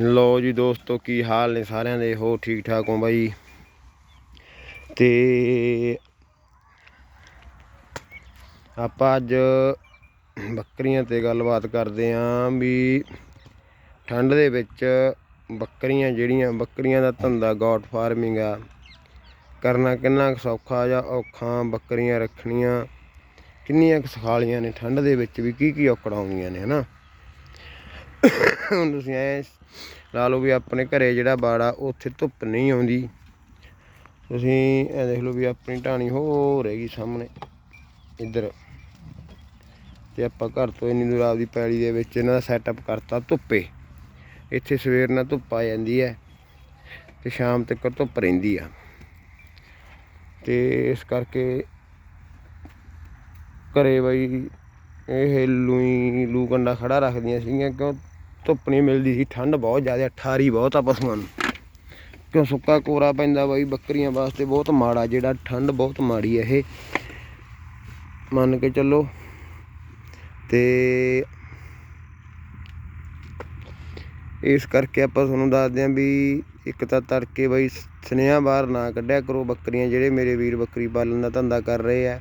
ਲੋ ਜੀ ਦੋਸਤੋ, ਕੀ ਹਾਲ ਨੇ ਸਾਰਿਆਂ ਦੇ? ਹੋ ਠੀਕ ਠਾਕ ਹੋ ਬਾਈ? ਤੇ ਆਪਾਂ ਅੱਜ ਬੱਕਰੀਆਂ ਤੇ ਗੱਲਬਾਤ ਕਰਦੇ ਆਂ ਵੀ ਠੰਡ ਦੇ ਵਿੱਚ ਬੱਕਰੀਆਂ ਜਿਹੜੀਆਂ, ਬੱਕਰੀਆਂ ਦਾ ਧੰਦਾ ਗੋਟ ਫਾਰਮਿੰਗ ਆ। ਕਰਨਾ ਕਿੰਨਾ ਕੁ ਸੌਖਾ ਜਾਂ ਔਖਾ, ਬੱਕਰੀਆਂ ਰੱਖਣੀਆਂ ਕਿੰਨੀਆਂ ਕੁ ਸਖਾਲੀਆਂ ਨੇ ਠੰਡ ਦੇ ਵਿੱਚ ਵੀ ਕੀ ਕੀ ਔਕੜਾਂ ਆਉਂਦੀਆਂ ਨੇ, ਹਨਾ? ਹੁਣ ਤੁਸੀਂ ਐ ਲਾ ਲਓ ਵੀ ਆਪਣੇ ਘਰੇ ਜਿਹੜਾ ਬਾੜਾ, ਉੱਥੇ ਧੁੱਪ ਨਹੀਂ ਆਉਂਦੀ। ਤੁਸੀਂ ਇਹ ਦੇਖ ਲਓ ਵੀ ਆਪਣੀ ਢਾਣੀ ਹੋ ਰਹੇਗੀ ਸਾਹਮਣੇ, ਇੱਧਰ। ਤੇ ਆਪਾਂ ਘਰ ਤੋਂ ਇੰਨੀ ਦੂਰ ਆਪਦੀ ਪੈਲੀ ਦੇ ਵਿੱਚ ਇਹਨਾਂ ਦਾ ਸੈਟਅਪ ਕਰਤਾ ਧੁੱਪੇ। ਇੱਥੇ ਸਵੇਰ ਨਾਲ ਧੁੱਪ ਆ ਜਾਂਦੀ ਹੈ ਤੇ ਸ਼ਾਮ ਤੱਕ ਧੁੱਪ ਰਹਿੰਦੀ ਆ। ਤੇ ਇਸ ਕਰਕੇ ਘਰੇ ਬਈ ਇਹ ਲੂਈ, ਲੂ ਕੰਡਾ ਖੜਾ ਰੱਖਦੀਆਂ ਸੀਗੀਆਂ ਕਿਉਂ? ਧੁੱਪ ਨਹੀਂ ਮਿਲਦੀ ਸੀ, ਠੰਡ ਬਹੁਤ ਜ਼ਿਆਦਾ, ਠਾਰੀ ਬਹੁਤ ਆ ਪਸ਼ੂਆਂ ਨੂੰ। ਕਿਉਂ ਸੁੱਕਾ ਕੋਰਾ ਪੈਂਦਾ ਬਾਈ, ਬੱਕਰੀਆਂ ਵਾਸਤੇ ਬਹੁਤ ਮਾੜਾ, ਜਿਹੜਾ ਠੰਡ ਬਹੁਤ ਮਾੜੀ ਹੈ ਇਹ। ਮੰਨ ਕੇ ਚੱਲੋ ਤੇ ਇਸ ਕਰਕੇ ਆਪਾਂ ਤੁਹਾਨੂੰ ਦੱਸਦੇ ਆਂ ਵੀ ਇੱਕ ਤਾਂ ਤੜਕੇ ਬਾਈ ਸਨੇਹਾ ਬਾਹਰ ਨਾ ਕੱਢਿਆ ਕਰੋ ਬੱਕਰੀਆਂ, ਜਿਹੜੇ ਮੇਰੇ ਵੀਰ ਬੱਕਰੀ ਪਾਲਣ ਦਾ ਧੰਦਾ ਕਰ ਰਹੇ ਆ।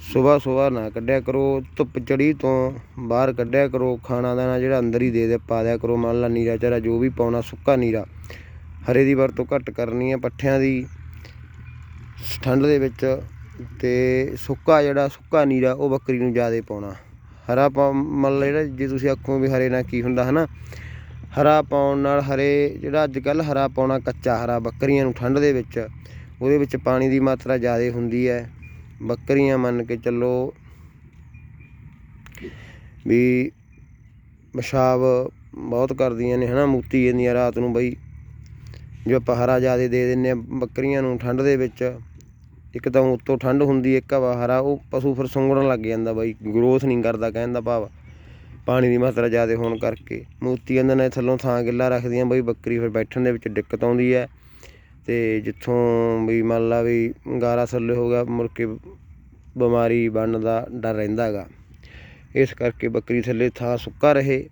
ਸਵੇਰ ਸਵੇਰ ਨਾ ਕੱਢਿਆ ਕਰੋ, ਧੁੱਪ ਚੜੀ ਤੋਂ ਬਾਹਰ ਕੱਢਿਆ ਕਰੋ, ਖਾਣਾ ਦਾਣਾ ਜਿਹੜਾ ਅੰਦਰ ਹੀ ਦੇ ਦੇ, ਪਾ ਦਿਆ ਕਰੋ, ਮੰਨ ਲਾ ਨੀਰਾ ਚਾਰਾ ਜੋ ਵੀ ਪਾਉਣਾ, ਸੁੱਕਾ ਨੀਰਾ। ਹਰੇ ਦੀ ਵਰਤੋਂ ਘੱਟ ਕਰਨੀ ਹੈ ਪੱਠਿਆਂ ਦੀ, ਠੰਡ ਦੇ ਵਿੱਚ ਤੇ ਸੁੱਕਾ ਜਿਹੜਾ ਸੁੱਕਾ ਨੀਰਾ, ਉਹ ਬੱਕਰੀ ਨੂੰ ਜ਼ਿਆਦਾ ਪਾਉਣਾ। ਹਰਾ ਪਾ, ਮੰਨ ਲਾ ਜਿਹੜਾ ਜੇ ਤੁਸੀਂ ਆਖੋ ਵੀ ਹਰੇ ਨਾਲ ਕੀ ਹੁੰਦਾ, ਹਨਾ? ਹਰਾ ਪਾਉਣ ਨਾਲ ਹਰੇ, ਜਿਹੜਾ ਅੱਜ ਕੱਲ ਹਰਾ ਪਾਉਣਾ ਕੱਚਾ ਹਰਾ, ਬੱਕਰੀਆਂ ਨੂੰ ਠੰਡ ਦੇ ਵਿੱਚ, ਉਹਦੇ ਵਿੱਚ ਪਾਣੀ ਦੀ ਮਾਤਰਾ ਜ਼ਿਆਦਾ ਹੁੰਦੀ ਹੈ। ਬੱਕਰੀਆਂ ਮੰਨ ਕੇ ਚੱਲੋ ਵੀ ਪਿਸ਼ਾਬ ਬਹੁਤ ਕਰਦੀਆਂ ਨੇ, ਹਨਾ, ਮੂਤੀ ਜਾਂਦੀਆਂ ਰਾਤ ਨੂੰ ਬਈ। ਜੋ ਆਪਾਂ ਹਰਾ ਜ਼ਿਆਦਾ ਦੇ ਦਿੰਨੇ ਆ ਬੱਕਰੀਆਂ ਨੂੰ ਠੰਡ ਦੇ ਵਿੱਚ, ਇੱਕ ਤਾਂ ਉੱਤੋਂ ਠੰਡ ਹੁੰਦੀ, ਇੱਕ ਹਵਾ ਹਰਾ, ਉਹ ਪਸ਼ੂ ਫਿਰ ਸੁੰਗੜਨ ਲੱਗ ਜਾਂਦਾ ਬਾਈ ਗਰੋਥ ਨਹੀਂ ਕਰਦਾ ਕਹਿਣ ਦਾ ਭਾਵ। ਪਾਣੀ ਦੀ ਮਾਤਰਾ ਜ਼ਿਆਦਾ ਹੋਣ ਕਰਕੇ ਮੂਤੀ ਕਹਿੰਦੇ ਨੇ, ਥੱਲੋਂ ਥਾਂ ਗਿੱਲਾ ਰੱਖਦੀਆਂ ਬਈ, ਬੱਕਰੀ ਫਿਰ ਬੈਠਣ ਦੇ ਵਿੱਚ ਦਿੱਕਤ ਆਉਂਦੀ ਹੈ। ਅਤੇ ਜਿੱਥੋਂ ਵੀ ਮੰਨ ਲਾ ਵੀ ਗਾਰਾ ਥੱਲੇ ਹੋ ਗਿਆ, ਮੁੜ ਕੇ ਬਿਮਾਰੀ ਬਣਨ ਦਾ ਡਰ ਰਹਿੰਦਾ ਹੈਗਾ। ਇਸ ਕਰਕੇ ਬੱਕਰੀ ਥੱਲੇ ਥਾਂ ਸੁੱਕਾ ਰਹੇ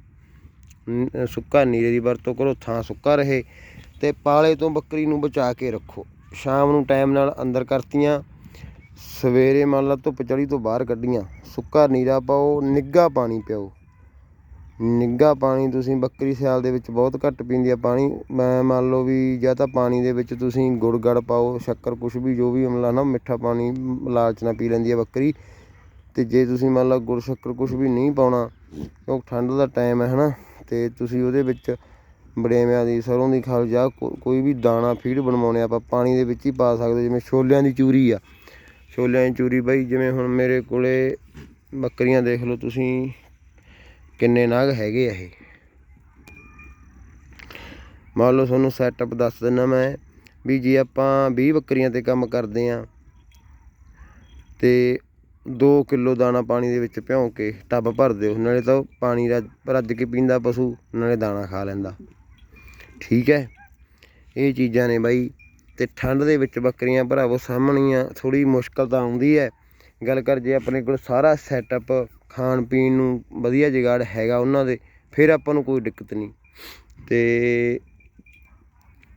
ਸੁੱਕਾ ਨੀਰੇ ਦੀ ਵਰਤੋਂ ਕਰੋ, ਥਾਂ ਸੁੱਕਾ ਰਹੇ ਤੇ ਪਾਲੇ ਤੋਂ ਬੱਕਰੀ ਨੂੰ ਬਚਾ ਕੇ ਰੱਖੋ। ਸ਼ਾਮ ਨੂੰ ਟਾਈਮ ਨਾਲ ਅੰਦਰ ਕਰਤੀਆਂ, ਸਵੇਰੇ ਮੰਨ ਲਾ ਧੁੱਪ ਚੜੀ ਤੋਂ ਬਾਹਰ ਕੱਢੀਆਂ, ਸੁੱਕਾ ਨੀਰਾ ਪਾਓ, ਨਿੱਘਾ ਪਾਣੀ ਪਿਓ ਨਿੱਘਾ ਪਾਣੀ ਤੁਸੀਂ ਬੱਕਰੀ ਸਿਆਲ ਦੇ ਵਿੱਚ ਬਹੁਤ ਘੱਟ ਪੀਂਦੀ ਆ ਪਾਣੀ। ਮੈਂ ਮੰਨ ਲਓ ਵੀ ਜਾਂ ਤਾਂ ਪਾਣੀ ਦੇ ਵਿੱਚ ਤੁਸੀਂ ਗੁੜ, ਗੜ ਪਾਓ, ਸ਼ੱਕਰ, ਕੁਛ ਵੀ, ਜੋ ਵੀ ਮਤਲਬ ਨਾ, ਮਿੱਠਾ ਪਾਣੀ ਲਾਲਚ ਨਾਲ ਪੀ ਲੈਂਦੀ ਆ ਬੱਕਰੀ। ਤੇ ਜੇ ਤੁਸੀਂ ਮੰਨ ਲਓ ਗੁੜ, ਸ਼ੱਕਰ, ਕੁਛ ਵੀ ਨਹੀਂ ਪਾਉਣਾ ਕਿਉਂਕਿ ਠੰਡ ਦਾ ਟਾਈਮ ਹੈ ਹਨਾ। ਤੇ ਤੁਸੀਂ ਉਹਦੇ ਵਿੱਚ ਬੜੇਵਿਆਂ ਦੀ, ਸਰੋਂ ਦੀ ਖਲ ਜਾਂ ਕੋ- ਕੋਈ ਵੀ ਦਾਣਾ, ਫੀਡ ਬਣਵਾਉਣੇ ਆਪਾਂ ਪਾਣੀ ਦੇ ਵਿੱਚ ਹੀ ਪਾ ਸਕਦੇ ਜਿਵੇਂ ਛੋਲਿਆਂ ਦੀ ਚੂਰੀ ਆ। ਛੋਲਿਆਂ ਦੀ ਚੂਰੀ ਬਈ, ਜਿਵੇਂ ਹੁਣ ਮੇਰੇ ਕੋਲੇ ਬੱਕਰੀਆਂ ਦੇਖ ਲਓ ਤੁਸੀਂ ਕਿੰਨੇ ਨਾਗ ਹੈਗੇ ਆ ਇਹ? ਮੰਨ ਲਓ ਤੁਹਾਨੂੰ ਸੈਟਅਪ ਦੱਸ ਦਿੰਦਾ ਮੈਂ ਵੀ ਜੇ ਆਪਾਂ 20 ਬੱਕਰੀਆਂ ਤੇ ਕੰਮ ਕਰਦੇ ਆ ਤੇ 2 ਕਿਲੋ ਦਾਣਾ ਪਾਣੀ ਦੇ ਵਿੱਚ ਭਿਉਂ ਕੇ ਟੱਬ ਭਰ ਦਿਓ, ਨਾਲੇ ਤਾਂ ਪਾਣੀ ਰੱਜ ਰੱਜ ਕੇ ਪੀਂਦਾ ਪਸ਼ੂ, ਨਾਲੇ ਦਾਣਾ ਖਾ ਲੈਂਦਾ। ਠੀਕ ਹੈ? ਇਹ ਚੀਜ਼ਾਂ ਨੇ ਬਾਈ ਤੇ ਠੰਡ ਦੇ ਵਿੱਚ ਬੱਕਰੀਆਂ ਭਰਾਵੋ ਸਾਹਮਣੀਆਂ ਥੋੜੀ ਮੁਸ਼ਕਲ ਤਾਂ ਆਉਂਦੀ ਹੈ। ਗੱਲ ਕਰ ਜੇ ਆਪਣੇ ਕੋਲ ਸਾਰਾ ਸੈਟਅਪ ਖਾਣ ਪੀਣ ਨੂੰ ਵਧੀਆ ਜਗਾੜ ਹੈਗਾ ਉਹਨਾਂ ਦੇ, ਫਿਰ ਆਪਾਂ ਨੂੰ ਕੋਈ ਦਿੱਕਤ ਨਹੀਂ। ਤੇ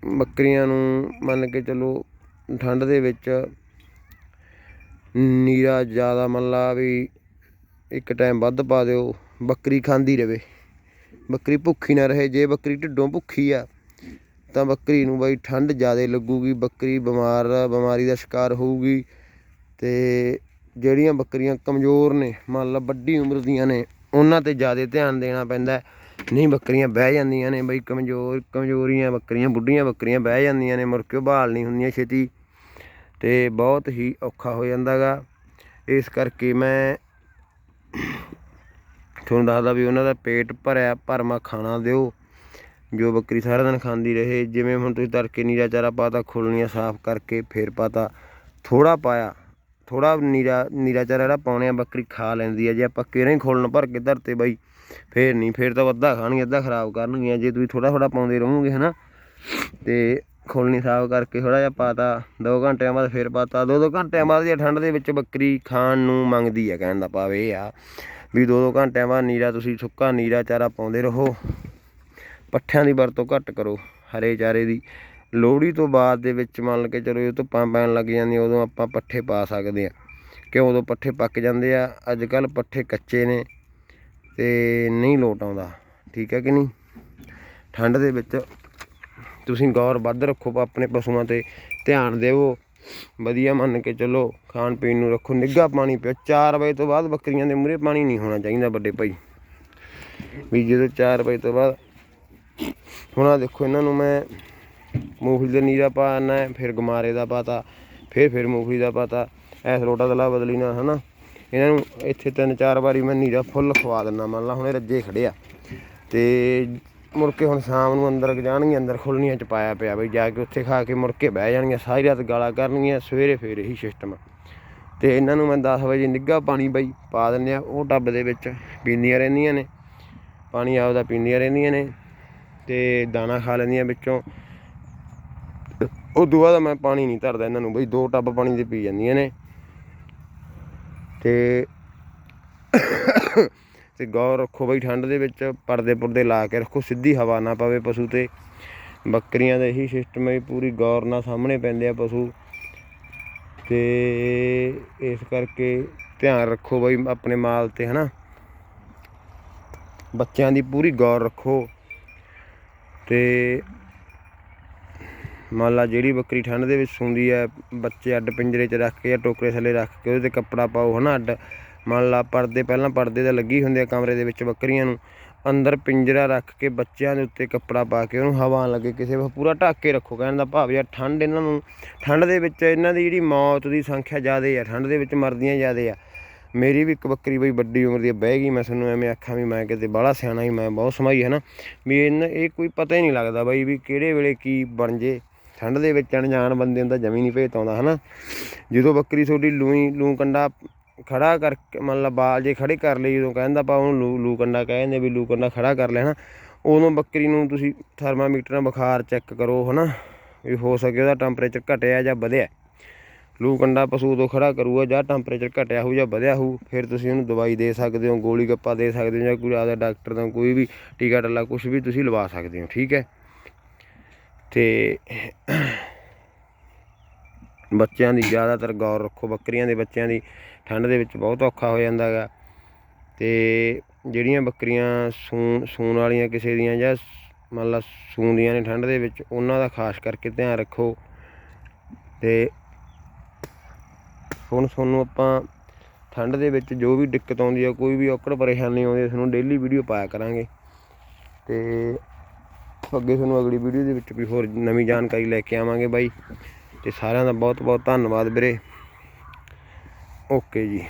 ਬੱਕਰੀਆਂ ਨੂੰ ਮੰਨ ਕੇ ਚੱਲੋ ਠੰਡ ਦੇ ਵਿੱਚ ਨੀਰਾ ਜ਼ਿਆਦਾ ਮੰਨ ਲਾ ਵੀ ਇੱਕ ਟਾਈਮ ਵੱਧ ਪਾ ਦਿਓ, ਬੱਕਰੀ ਖਾਂਦੀ ਰਵੇ। ਬੱਕਰੀ ਭੁੱਖੀ ਨਾ ਰਹੇ, ਜੇ ਬੱਕਰੀ ਢਿੱਡੋਂ ਭੁੱਖੀ ਆ, ਤਾਂ ਬੱਕਰੀ ਨੂੰ ਬਾਈ ਠੰਡ ਜ਼ਿਆਦਾ ਲੱਗੂਗੀ, ਬੱਕਰੀ ਬਿਮਾਰ ਬਿਮਾਰੀ ਦਾ ਸ਼ਿਕਾਰ ਹੋਊਗੀ। ਤੇ ਜਿਹੜੀਆਂ ਬੱਕਰੀਆਂ ਕਮਜ਼ੋਰ ਨੇ, ਮੰਨ ਲਾ ਵੱਡੀ ਉਮਰ ਦੀਆਂ ਨੇ, ਉਹਨਾਂ ਤੇ ਜ਼ਿਆਦਾ ਧਿਆਨ ਦੇਣਾ ਪੈਂਦਾ ਨਹੀਂ, ਬੱਕਰੀਆਂ ਬਹਿ ਜਾਂਦੀਆਂ ਨੇ ਬਈ, ਕਮਜ਼ੋਰ, ਕਮਜ਼ੋਰੀਆਂ ਬੱਕਰੀਆਂ, ਬੁੱਢੀਆਂ ਬੱਕਰੀਆਂ ਬਹਿ ਜਾਂਦੀਆਂ ਨੇ, ਮੁੜ ਕੇ ਉਹ ਬਹਾਲ ਨਹੀਂ ਹੁੰਦੀਆਂ ਛੇਤੀ। ਤੇ ਬਹੁਤ ਹੀ ਔਖਾ ਹੋ ਜਾਂਦਾਗਾ ਇਸ ਕਰਕੇ ਮੈਂ ਤੁਹਾਨੂੰ ਦੱਸਦਾ ਵੀ ਉਹਨਾਂ ਦਾ ਪੇਟ ਭਰਿਆ, ਭਰਮਾ ਖਾਣਾ ਦਿਓ। ਜੋ ਬੱਕਰੀ ਸਾਰਾ ਦਿਨ ਖਾਂਦੀ ਰਹੇ, ਜਿਵੇਂ ਹੁਣ ਤੁਸੀਂ ਤੜਕੇ ਨੀਰਾ ਚਾਰਾ ਪਾਤਾ ਖੁੱਲਣੀਆਂ ਸਾਫ਼ ਕਰਕੇ ਫੇਰ ਪਾਤਾ ਥੋੜਾ ਪਾਇਆ ਥੋੜਾ ਨੀਰਾ ਨੀਰਾ ਚਾਰਾ ਜਿਹੜਾ ਪਾਉਣੇ ਆ, ਬੱਕਰੀ ਖਾ ਲੈਂਦੀ ਆ। ਜੇ ਆਪਾਂ ਕਿਹੜੇ ਖੋਲਣ ਭਰ ਕੇ ਧਰਤੇ ਬਾਈ, ਫੇਰ ਨਹੀਂ, ਫੇਰ ਤਾਂ ਅੱਧਾ ਖਾਣਗੇ, ਅੱਧਾ ਖਰਾਬ ਕਰਨਗੀਆਂ। ਜੇ ਤੁਸੀਂ ਥੋੜਾ ਥੋੜਾ ਪਾਉਂਦੇ ਰਹੋਗੇ, ਹਨਾ, ਤੇ ਖੋਲਣੀ ਸਾਫ਼ ਕਰਕੇ ਥੋੜਾ ਜਿਹਾ ਪਾਤਾ 2 ਘੰਟਿਆਂ ਬਾਅਦ ਫੇਰ ਪਾਤਾ। 2-2 ਘੰਟਿਆਂ ਬਾਅਦ ਜੇ ਠੰਡ ਦੇ ਵਿੱਚ ਬੱਕਰੀ ਖਾਣ ਨੂੰ ਮੰਗਦੀ ਆ, ਕਹਿਣ ਦਾ ਭਾਵ ਇਹ ਆ ਵੀ 2-2 ਘੰਟਿਆਂ ਬਾਅਦ ਨੀਰਾ, ਤੁਸੀਂ ਸੁੱਕਾ ਨੀਰਾ ਚਾਰਾ ਪਾਉਂਦੇ ਰਹੋ। ਪੱਠਿਆਂ ਦੀ ਵਰਤੋਂ ਘੱਟ ਕਰੋ, ਹਰੇ ਚਾਰੇ ਦੀ। ਲੋਹੜੀ ਤੋਂ ਬਾਅਦ ਦੇ ਵਿੱਚ ਮੰਨ ਕੇ ਚਲੋ ਜਦੋਂ ਧੁੱਪਾਂ ਪੈਣ ਲੱਗ ਜਾਂਦੀਆਂ, ਉਦੋਂ ਆਪਾਂ ਪੱਠੇ ਪਾ ਸਕਦੇ ਆ ਕਿਉਂ? ਉਦੋਂ ਪੱਠੇ ਪੱਕ ਜਾਂਦੇ ਆ। ਅੱਜ ਕੱਲ ਪੱਠੇ ਕੱਚੇ ਨੇ ਤੇ ਨਹੀਂ ਲੋਟ ਆਉਂਦਾ। ਠੀਕ ਹੈ ਕਿ ਨਹੀਂ? ਠੰਡ ਦੇ ਵਿੱਚ ਤੁਸੀਂ ਗੌਰ ਵੱਧ ਰੱਖੋ ਆਪਣੇ ਪਸ਼ੂਆਂ ਤੇ ਧਿਆਨ ਦਿਓ। ਵਧੀਆ ਮੰਨ ਕੇ ਚੱਲੋ ਖਾਣ ਪੀਣ ਨੂੰ ਰੱਖੋ। ਨਿੱਘਾ ਪਾਣੀ ਪਿਓ। 4 ਵਜੇ ਤੋਂ ਬਾਅਦ ਬੱਕਰੀਆਂ ਦੇ ਮੂਹਰੇ ਪਾਣੀ ਨਹੀਂ ਹੋਣਾ ਚਾਹੀਦਾ ਵੱਡੇ ਭਾਈ। ਵੀ ਜਦੋਂ 4 ਵਜੇ ਤੋਂ ਬਾਅਦ, ਹੁਣ ਆਹ ਦੇਖੋ, ਇਹਨਾਂ ਨੂੰ ਮੈਂ ਮੂੰਗਫਲੀ ਦਾ ਨੀਰਾ ਪਾਣਾ ਫਿਰ ਗਮਾਰੇ ਦਾ ਪਾਤਾ, ਫਿਰ ਫਿਰ ਮੂੰਗਫਲੀ ਦਾ ਪਾਤਾ। ਐਸ ਰੋਟਾ ਦਲਾ ਬਦਲੀ ਨਾ, ਹਨਾ? ਇਹਨਾਂ ਨੂੰ ਇੱਥੇ ਤਿੰਨ ਚਾਰ ਵਾਰੀ ਮੈਂ ਨੀਰਾ ਫੁੱਲ ਖਵਾ ਦਿੰਦਾ ਮੰਨ ਲਾ ਹੁਣ ਇਹ ਰੱਜੇ ਖੜੇ ਆ। ਤੇ ਮੁੜ ਕੇ ਹੁਣ ਸ਼ਾਮ ਨੂੰ ਅੰਦਰ ਜਾਣਗੀਆਂ ਅੰਦਰ ਖੁੱਲਣੀਆਂ ਚ ਪਾਇਆ ਪਿਆ ਬਈ, ਜਾ ਕੇ ਉੱਥੇ ਖਾ ਕੇ ਮੁੜ ਕੇ ਬਹਿ ਜਾਣਗੀਆਂ ਸਾਰੀ ਰਾਤ ਗਾਲਾਂ ਕਰਨਗੀਆਂ, ਸਵੇਰੇ ਫੇਰ ਇਹੀ ਸਿਸਟਮ ਤੇ ਇਹਨਾਂ ਨੂੰ ਮੈਂ 10 ਵਜੇ ਨਿੱਘਾ ਪਾਣੀ ਬਈ ਪਾ ਦਿੰਦੇ ਆ, ਉਹ ਟੱਬ ਦੇ ਵਿੱਚ ਪੀਂਦੀਆਂ ਰਹਿੰਦੀਆਂ ਨੇ। ਪਾਣੀ ਆਪਦਾ ਪੀਂਦੀਆਂ ਰਹਿੰਦੀਆਂ ਨੇ ਤੇ ਦਾਣਾ ਖਾ ਲੈਂਦੀਆਂ ਵਿੱਚੋਂ। ਉਹ ਦੁਆ ਦਾ ਮੈਂ ਪਾਣੀ ਨਹੀਂ ਧਰਦਾ ਇਹਨਾਂ ਨੂੰ ਬਈ, ਦੋ ਟੱਬ ਪਾਣੀ ਦੇ ਪੀ ਜਾਂਦੀਆਂ ਨੇ। ਤੇ ਤੇ ਗੌਰ ਰੱਖੋ ਬਈ, ਠੰਡ ਦੇ ਵਿੱਚ ਪਰਦੇ ਪੁਰਦੇ ਲਾ ਕੇ ਰੱਖੋ, ਸਿੱਧੀ ਹਵਾ ਨਾ ਪਵੇ ਪਸ਼ੂ ਤੇ। ਬੱਕਰੀਆਂ ਦਾ ਇਹੀ ਸਿਸਟਮ ਹੈ ਵੀ ਪੂਰੀ ਗੌਰ ਨਾਲ ਸਾਹਮਣੇ ਪੈਂਦੇ ਆ ਪਸ਼ੂ। ਤੇ ਇਸ ਕਰਕੇ ਧਿਆਨ ਰੱਖੋ ਬਈ, ਆਪਣੇ ਮਾਲ ਤੇ, ਹਨਾ। ਬੱਚਿਆਂ ਦੀ ਪੂਰੀ ਗੌਰ ਰੱਖੋ। ਤੇ ਮੰਨ ਲਾ ਜਿਹੜੀ ਬੱਕਰੀ ਠੰਡ ਦੇ ਵਿੱਚ ਸੌਂਦੀ ਹੈ, ਬੱਚੇ ਅੱਡ ਪਿੰਜਰੇ 'ਚ ਰੱਖ ਕੇ ਜਾਂ ਟੋਕਰੇ ਥੱਲੇ ਰੱਖ ਕੇ ਉਹਦੇ ਤੇ ਕੱਪੜਾ ਪਾਓ, ਹਨਾ ਅੱਡ? ਮੰਨ ਲਾ ਪਰਦੇ, ਪਹਿਲਾਂ ਪਰਦੇ ਤਾਂ ਲੱਗੀ ਹੁੰਦੇ ਆ ਕਮਰੇ ਦੇ ਵਿੱਚ ਬੱਕਰੀਆਂ ਨੂੰ। ਅੰਦਰ ਪਿੰਜਰਾ ਰੱਖ ਕੇ ਬੱਚਿਆਂ ਦੇ ਉੱਤੇ ਕੱਪੜਾ ਪਾ ਕੇ ਉਹਨੂੰ ਹਵਾ ਲੱਗੇ ਕਿਸੇ ਵਾ, ਪੂਰਾ ਢੱਕ ਕੇ ਰੱਖੋ, ਕਹਿਣ ਦਾ ਭਾਵ ਯਾਰ ਠੰਡ ਇਹਨਾਂ ਨੂੰ, ਠੰਡ ਦੇ ਵਿੱਚ ਇਹਨਾਂ ਦੀ ਜਿਹੜੀ ਮੌਤ ਦੀ ਸੰਖਿਆ ਜ਼ਿਆਦਾ ਆ, ਠੰਡ ਦੇ ਵਿੱਚ ਮਰਦੀਆਂ ਜ਼ਿਆਦਾ ਆ। ਮੇਰੀ ਵੀ ਇੱਕ ਬੱਕਰੀ ਬਈ ਵੱਡੀ ਉਮਰ ਦੀ ਬਹਿ ਗਈ ਮੈਂ ਤੁਹਾਨੂੰ, ਐਵੇਂ ਆਖਾਂ ਵੀ ਮੈਂ ਕਿਤੇ ਬਾਹਲਾ ਸਿਆਣਾ ਹੀ ਮੈਂ ਬਹੁਤ ਸਮਾਈ ਹੈ ਨਾ ਵੀ ਇਹਨਾਂ, ਇਹ ਕੋਈ ਪਤਾ ਹੀ ਨਹੀਂ ਲੱਗਦਾ ਬਈ ਵੀ ਕਿਹੜੇ ਵੇਲੇ ਕੀ ਬਣ ਜੇ। ਠੰਡ ਦੇ ਵਿੱਚ ਅਣਜਾਣ ਬੰਦੇ ਨੂੰ ਤਾਂ ਜਮੀ ਨਹੀਂ ਭੇਤ ਆਉਂਦਾ, ਹਨਾ? ਜਦੋਂ ਬੱਕਰੀ ਤੁਹਾਡੀ ਲੂਈ, ਲੂ ਕੰਡਾ ਖੜਾ ਕਰ, ਮਤਲਬ ਬਾਲ ਜੇ ਖੜੇ ਕਰ ਲਈ ਜਦੋਂ ਕਹਿੰਦਾ ਆਪਾਂ ਉਹਨੂੰ ਲੂ ਲੂ ਕੰਡਾ ਕਹਿੰਦੇ ਵੀ ਲੂ ਕੰਡਾ ਖੜਾ ਕਰ ਲੈਣਾ ਉਦੋਂ ਬੱਕਰੀ ਨੂੰ ਤੁਸੀਂ ਥਰਮਾਮੀਟਰ ਨਾਲ ਬੁਖਾਰ ਚੈੱਕ ਕਰੋ, ਹਨਾ? ਵੀ ਹੋ ਸਕੇ ਉਹਦਾ ਟੈਂਪਰੇਚਰ ਘਟਿਆ ਜਾਂ ਵਧਿਆ। ਲੂ ਕੰਡਾ ਪਸ਼ੂ ਉਦੋਂ ਖੜਾ ਕਰੂਗਾ, ਜਾਂ ਟੈਂਪਰੇਚਰ ਘਟਿਆ ਹੋਊ ਜਾਂ ਵਧਿਆ ਹੋਊ, ਫਿਰ ਤੁਸੀਂ ਉਹਨੂੰ ਦਵਾਈ ਦੇ ਸਕਦੇ ਹੋ, ਗੋਲੀ ਗੱਪਾ ਦੇ ਸਕਦੇ ਹੋ, ਜਾਂ ਕੋਈ ਆਦਾ ਡਾਕਟਰ ਦਾ ਕੋਈ ਵੀ ਟੀਕਾ ਟੱਲਾ ਕੁਝ ਵੀ ਤੁਸੀਂ ਲਵਾ ਸਕਦੇ ਹੋ, ਠੀਕ ਹੈ? ਤੇ ਬੱਚਿਆਂ ਦੀ ਜ਼ਿਆਦਾਤਰ ਗੌਰ ਰੱਖੋ, ਬੱਕਰੀਆਂ ਦੇ ਬੱਚਿਆਂ ਦੀ ਠੰਡ ਦੇ ਵਿੱਚ ਬਹੁਤ ਔਖਾ ਹੋ ਜਾਂਦਾ ਗਾ ਤੇ ਜਿਹੜੀਆਂ ਬੱਕਰੀਆਂ ਸੂਣ ਸੂਣ ਵਾਲੀਆਂ ਕਿਸੇ ਦੀਆਂ ਜਾਂ ਮੰਨ ਲਾ ਸੂੰਦੀਆਂ ਨੇ ਠੰਡ ਦੇ ਵਿੱਚ, ਉਹਨਾਂ ਦਾ ਖਾਸ ਕਰਕੇ ਧਿਆਨ ਰੱਖੋ। ਤੇ ਹੁਣ ਤੁਹਾਨੂੰ ਆਪਾਂ ਠੰਡ ਦੇ ਵਿੱਚ ਜੋ ਵੀ ਦਿੱਕਤ ਆਉਂਦੀ ਹੈ ਕੋਈ ਵੀ ਔਕੜ ਪਰੇਸ਼ਾਨੀ ਆਉਂਦੀ ਹੈ ਤੁਹਾਨੂੰ ਡੇਲੀ ਵੀਡੀਓ ਪਾਇਆ ਕਰਾਂਗੇ। ਤੇ ਅੱਗੇ ਤੁਹਾਨੂੰ ਅਗਲੀ ਵੀਡੀਓ ਦੇ ਵਿੱਚ ਕੋਈ ਹੋਰ ਨਵੀਂ ਜਾਣਕਾਰੀ ਲੈ ਕੇ ਆਵਾਂਗੇ ਬਾਈ। ਤੇ ਸਾਰਿਆਂ ਦਾ ਬਹੁਤ ਬਹੁਤ ਧੰਨਵਾਦ ਵੀਰੇ। ਓਕੇ ਜੀ।